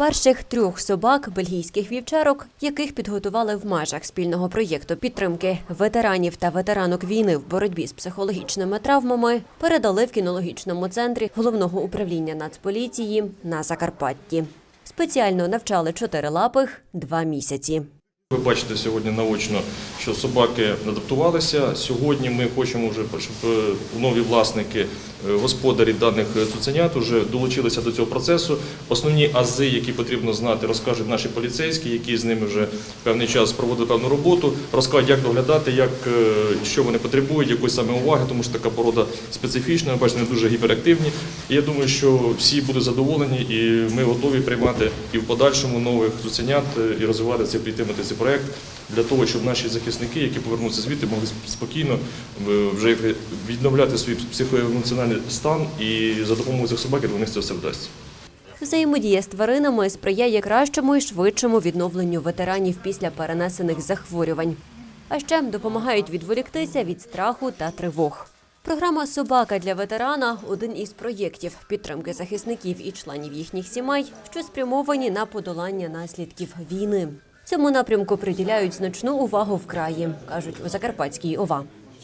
Перших трьох собак бельгійських вівчарок, яких підготували в межах спільного проєкту підтримки ветеранів та ветеранок війни в боротьбі з психологічними травмами, передали в кінологічному центрі головного управління Нацполіції на Закарпатті. Спеціально навчали чотирилапих два місяці. Ви бачите сьогодні наочно, що собаки адаптувалися. Сьогодні ми хочемо вже, щоб е, нові власники, е, господарі даних е, цуценят вже долучилися до цього процесу. Основні ази, які потрібно знати, розкажуть наші поліцейські, які з ними вже певний час проводили певну роботу, розкажуть, як доглядати, як, що вони потребують, якої саме уваги, тому що така порода специфічна, бачите, вони дуже гіперактивні. І я думаю, що всі будуть задоволені, і ми готові приймати і в подальшому нових цуценят і розвивати цей підтримати цей проект для того, щоб наші захисники, які повернуться звідти, могли спокійно е, вже відновляти свій психоемоціональний стан, і за допомогою цих собак я них це все вдасться. Взаємодія з тваринами сприяє кращому і швидшому відновленню ветеранів після перенесених захворювань. А ще допомагають відволіктися від страху та тривог. Програма Собака для ветерана один із проєктів підтримки захисників і членів їхніх сімей, що спрямовані на подолання наслідків війни. Цьому напрямку приділяють значну увагу в краї, кажуть у Закарпатській ОВА.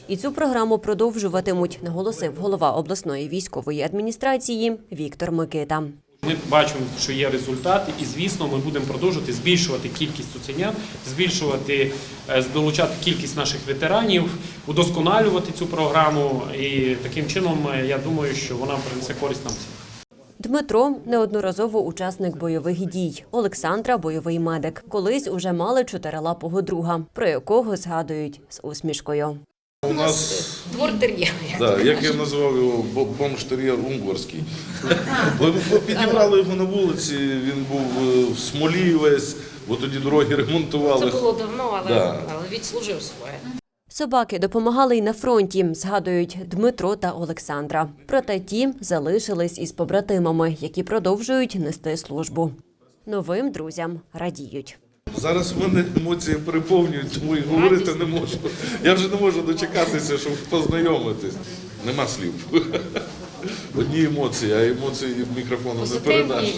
І цю програму продовжуватимуть, наголосив голова обласної військової адміністрації Віктор Микита. Ми бачимо, що є результати, і звісно, ми будемо продовжувати збільшувати кількість цуценят, збільшувати, е, долучати кількість наших ветеранів, удосконалювати цю програму. І таким чином е, я думаю, що вона принесе користь нам всім. Дмитро неодноразово учасник бойових дій. Олександра бойовий медик. Колись уже мали чотирилапого друга, про якого згадують з усмішкою. У нас, Двор тер'єр. да, як я назвав його, бо- бомж-тер'єр унгорський. Ми підібрали його на вулиці, він був е, в смолі весь, бо тоді дороги ремонтували. Це було давно, але, Да. але відслужив своє. Собаки допомагали й на фронті, згадують Дмитро та Олександра. Проте ті залишились із побратимами, які продовжують нести службу. Новим друзям радіють. Зараз в мене емоції переповнюють, тому і говорити не можу. Я вже не можу дочекатися, щоб познайомитись. Нема слів. Одні емоції, а емоції мікрофону не передаш.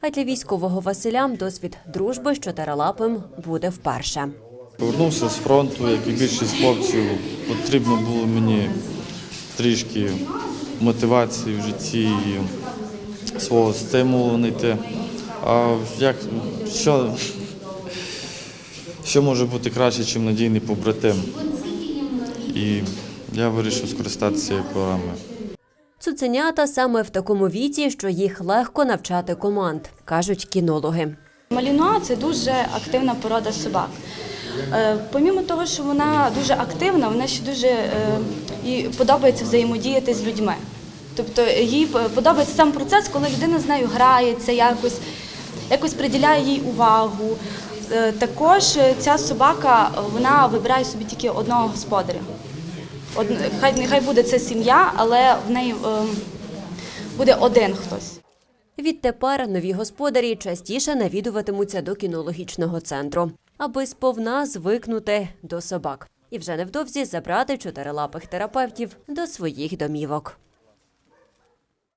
А для військового Василя досвід дружби з чотирилапим буде вперше. Повернувся з фронту, як і більшість хлопців, потрібно було мені трішки мотивації в житті і свого стимулу знайти. А як що, що може бути краще, ніж надійний побратим? І я вирішив скористатися цією програмою. Цуценята саме в такому віці, що їх легко навчати команд, кажуть кінологи. Малінуа це дуже активна порода собак. Е, Помімо того, що вона дуже активна, вона ще дуже е, їй подобається взаємодіяти з людьми. Тобто їй подобається сам процес, коли людина з нею грається, якось, якось приділяє їй увагу. Е, Також е, ця собака е, вона вибирає собі тільки одного господаря. Од- Хай нехай буде це сім'я, але в неї е, буде один хтось. Відтепер нові господарі частіше навідуватимуться до кінологічного центру, аби сповна звикнути до собак і вже невдовзі забрати чотирилапих терапевтів до своїх домівок.